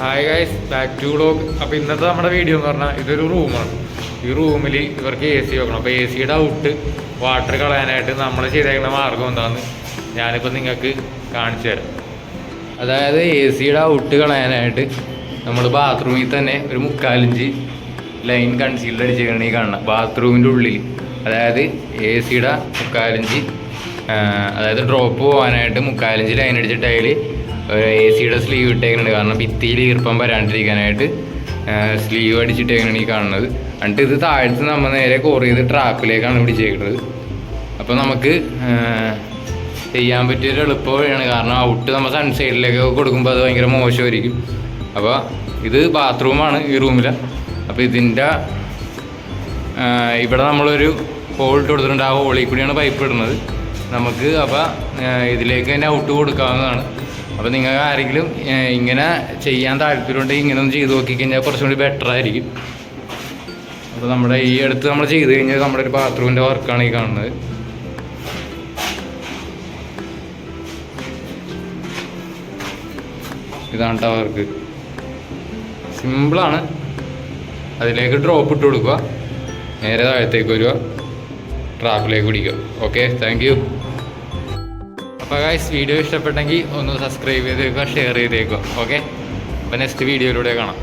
Hi guys back to vlog അപ്പോൾ ഇന്നത്തെ നമ്മുടെ വീഡിയോ എന്ന് പറഞ്ഞാൽ ഇതൊരു റൂമാണ് ഈ റൂമിൽ ഇവർക്ക് എ സി വെക്കണം. അപ്പോൾ എ സിയുടെ ഔട്ട് വാട്ടർ കളയാനായിട്ട് നമ്മൾ ചെയ്തേക്കുന്ന മാർഗം എന്താണെന്ന് ഞാനിപ്പോൾ നിങ്ങൾക്ക് കാണിച്ചു തരാം. അതായത് എ സിയുടെ ഔട്ട് കളയാനായിട്ട് നമ്മൾ ബാത്റൂമിൽ തന്നെ ഒരു മുക്കാലിഞ്ച് ലൈൻ കൺസീൽഡ് അടിച്ചേക്കണം ഈ കാണുന്ന ബാത്റൂമിന്റെ ഉള്ളിൽ അതായത് എ സിയുടെ മുക്കാലിഞ്ച് അതായത് ഡ്രോപ്പ് പോകാനായിട്ട് മുക്കാലിഞ്ച് ലൈൻ അടിച്ചിട്ട് എ സിയുടെ സ്ലീവ് ഇട്ടേക്കുന്നുണ്ട് കാരണം ഭിത്തിയിൽ ഈർപ്പം വരാണ്ടിരിക്കാനായിട്ട് സ്ലീവ് അടിച്ചിട്ടേക്കാണ് ഈ കാണുന്നത്. എന്നിട്ട് ഇത് താഴ്ത്ത് നമ്മൾ നേരെ കോർ ചെയ്ത് ട്രാപ്പിലേക്കാണ് പിടിച്ചേക്കുന്നത് അപ്പോൾ നമുക്ക് ചെയ്യാൻ പറ്റിയൊരു എളുപ്പ വഴിയാണ്. കാരണം ഔട്ട് നമ്മൾ സൺസൈഡിലേക്ക് കൊടുക്കുമ്പോൾ അത് ഭയങ്കര മോശമായിരിക്കും. അപ്പോൾ ഇത് ബാത്റൂമാണ് ഈ റൂമിൽ അപ്പോൾ ഇതിന്റെ ഇവിടെ നമ്മളൊരു ഹോൾ ഇട്ട് കൊടുത്തിട്ടുണ്ട്. ആ ഹോളിൽ കൂടിയാണ് പൈപ്പ് ഇടുന്നത്. നമുക്ക് അപ്പോൾ ഇതിലേക്ക് തന്നെ ഔട്ട് കൊടുക്കാവുന്നതാണ്. അപ്പോൾ നിങ്ങൾക്ക് ആരെങ്കിലും ഇങ്ങനെ ചെയ്യാൻ താല്പര്യമുണ്ടെങ്കിൽ ഇങ്ങനെ ഒന്ന് ചെയ്ത് നോക്കിക്കഴിഞ്ഞാൽ കുറച്ചും കൂടി ബെറ്റർ ആയിരിക്കും. അപ്പോൾ നമ്മുടെ ഈ അടുത്ത് നമ്മൾ ചെയ്ത് കഴിഞ്ഞാൽ നമ്മുടെ ഒരു ബാത്റൂമിന്റെ വർക്കാണ് ഈ കാണുന്നത്. ഇതാണ് കേട്ടോ വർക്ക് സിമ്പിളാണ് അതിലേക്ക് ഡ്രോപ്പ് ഇട്ട് കൊടുക്കുക. നേരെ താഴത്തേക്ക് വരിക. ട്രാപ്പിലേക്ക് പിടിക്കുക. ഓക്കെ താങ്ക് അപ്പോൾ ഗൈസ് വീഡിയോ ഇഷ്ടപ്പെട്ടെങ്കിൽ ഒന്ന് സബ്സ്ക്രൈബ് ചെയ്തേക്കുക ഷെയർ ചെയ്തേക്കുക ഓക്കെ അപ്പോൾ നെക്സ്റ്റ് വീഡിയോയിലൂടെ കാണാം.